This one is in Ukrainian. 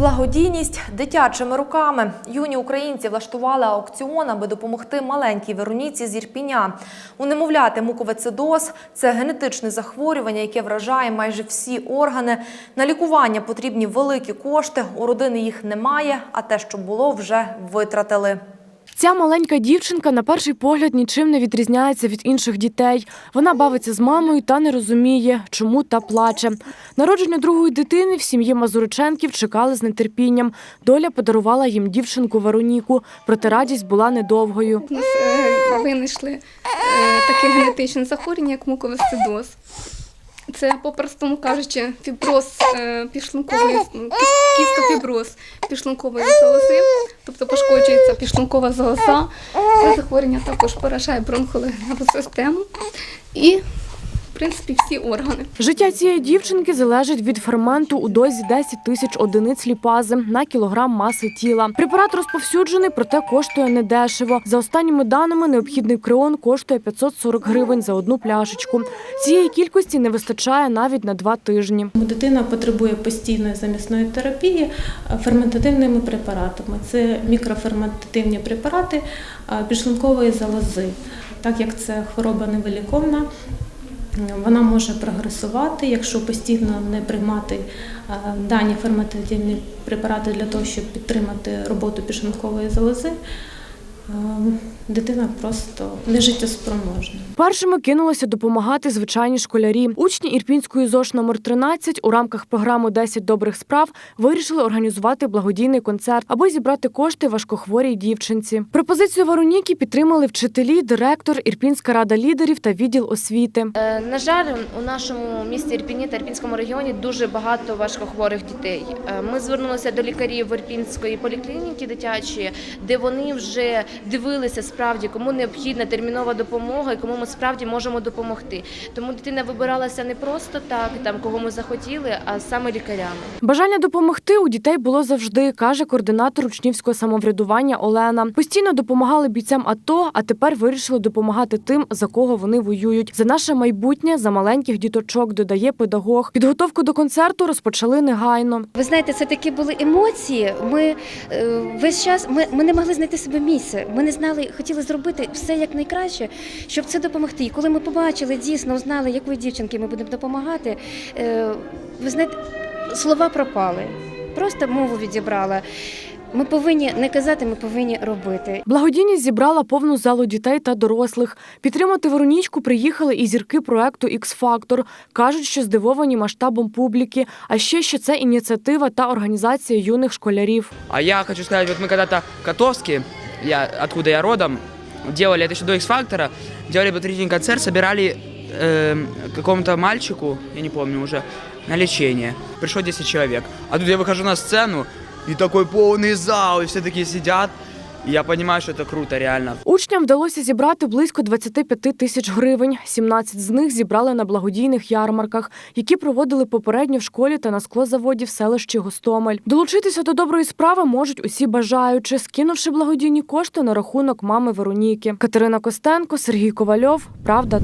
Благодійність дитячими руками. Юні українці влаштували аукціон, аби допомогти маленькій Вероніці з Ірпіня. У немовляти муковицидоз – це генетичне захворювання, яке вражає майже всі органи. На лікування потрібні великі кошти. У родини їх немає, а те, що було, вже витратили. Ця маленька дівчинка на перший погляд нічим не відрізняється від інших дітей. Вона бавиться з мамою та не розуміє, чому та плаче. Народження другої дитини в сім'ї Мазуриченків чекали з нетерпінням. Доля подарувала їм дівчинку Вероніку, проте радість була недовгою. У нас е, винайшли е, таке генетичне захворювання, як муковисцидоз. Це, по-простому кажучи, фіброз е, підшлункової кіс- кістофіброз підшлункової залози, пошкоджується підшлункова залоза. Це захворювання також поражає бронхолегневу систему і, принципі, всі органи. Життя цієї дівчинки залежить від ферменту у дозі 10 тисяч одиниць ліпази на кілограм маси тіла. Препарат розповсюджений, проте коштує недешево. За останніми даними, необхідний креон коштує 540 гривень за одну пляшечку. Цієї кількості не вистачає навіть на два тижні. Дитина потребує постійної замісної терапії ферментативними препаратами. Це мікроферментативні препарати підшлункової залози. Так як це хвороба невиліковна, вона може прогресувати, якщо постійно не приймати е, дані ферментативні препарати для того, щоб підтримати роботу пішенкової залози. Е, Дитина просто нежиттєспроможна. Першими кинулися допомагати звичайні школярі. Учні Ірпінської ЗОШ номер 13 у рамках програми «10 добрих справ вирішили організувати благодійний концерт, аби зібрати кошти важкохворій дівчинці. Пропозицію Вероніки підтримали вчителі, директор, Ірпінська рада лідерів та відділ освіти. Е, На жаль, у нашому місті Ірпіні та Ірпінському регіоні дуже багато важкохворих дітей. Е, Ми звернулися до лікарів Ірпінської поліклініки дитячої, де вони вже дивилися справді, кому необхідна термінова допомога і кому ми справді можемо допомогти. Тому дитина вибиралася не просто так, там кого ми захотіли, а саме лікарями. Бажання допомогти у дітей було завжди, каже координатор учнівського самоврядування Олена. Постійно допомагали бійцям АТО, а тепер вирішили допомагати тим, за кого вони воюють. За наше майбутнє, за маленьких діточок, додає педагог. Підготовку до концерту розпочали негайно. Ви знаєте, це такі були емоції. Ми е, весь час ми, ми не могли знайти себе місце. Ми не знали, хотіли зробити все як найкраще, щоб це допомогти. І коли ми побачили, дійсно знали, якої дівчинки ми будемо допомагати. Е, ви знаєте, слова пропали. Просто мову відібрала. Ми повинні не казати, ми повинні робити. Благодійність зібрала повну залу дітей та дорослих. Підтримати Веронічку приїхали і зірки проекту «Ікс-фактор». Кажуть, що здивовані масштабом публіки, а ще що це ініціатива та організація юних школярів. А я хочу мы когда-то в Котовске, я, откуда я родом, делали это еще до X-фактора, делали благотворительный концерт, собирали эм, какому-то мальчику, я не помню уже, на лечение. Пришло 10 человек. А тут я выхожу на сцену, и такой полный зал, и все такие сидят. Я понимаю, что это круто, реально. Учням вдалося зібрати близько 25 тисяч гривень. 17 з них зібрали на благодійних ярмарках, які проводили попередньо в школі та на склозаводі в селищі Гостомель. Долучитися до доброї справи можуть усі бажаючі, скинувши благодійні кошти на рахунок мами Вероніки. Катерина Костенко, Сергій Ковальов. Правда.